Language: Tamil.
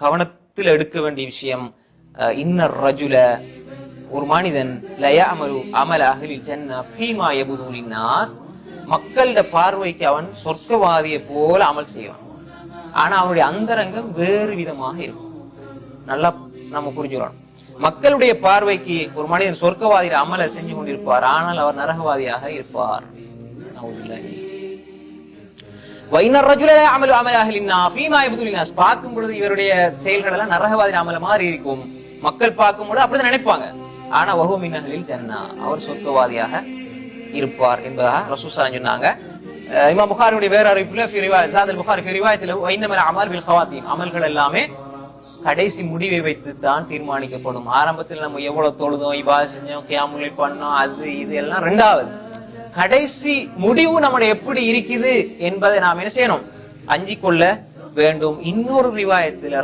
கவனத்தில் எடுக்க வேண்டிய விஷயம் இன்ன ரஜுல ஒரு மனிதன் லயா அமலு அமல அகலில் ஜன்னா ஃபீமா யபுதூலின் நாஸ் மக்களோட பார்வைக்கு அவன் சொர்க்கவாதியை போல அமல் செய்வான். ஆனா அவனுடைய அந்தரங்கம் வேறு விதமாக இருக்கும். நல்லா நம்ம புரிஞ்சுக்கணும் மக்களுடைய பார்வைக்கு ஒரு மனிதன் சொர்க்கவாதியில் அமலை செஞ்சு கொண்டிருப்பார் ஆனால் அவர் நரகவாதியாக இருப்பார். பார்க்கும் பொழுது இவருடைய செயல்கள் எல்லாம் நரகவாதி அமல மாதிரி இருக்கும். மக்கள் பார்க்கும் பொழுது அப்படிதான் நினைப்பாங்க. ஆனா வகு மின்னகலில் ஜன்னா. அவர் சொர்க்கவாதியாக இருப்பார் என்பதாக ரசூசா சொன்னாங்க. இமா புகாரியுடைய வேற அறிவிப்புல ஃபி ரிவாய் ஜாதல் புகாரி அமல் பில் ஹவாத்தீம் அமல்கள் எல்லாமே கடைசி முடிவை வைத்து தான் தீர்மானிக்கப்படும். ஆரம்பத்தில் நம்ம எவ்வளவு தொழுதோம் இவா செஞ்சோம் கியாமுலை பண்ணோம் அது இது எல்லாம் ரெண்டாவது. கடைசி முடிவு நம்மளை எப்படி இருக்குது என்பதை நாம் என்ன செய்யணும்? அஞ்சிக்கொள்ள வேண்டும். இன்னொரு ரிவாயத்தில்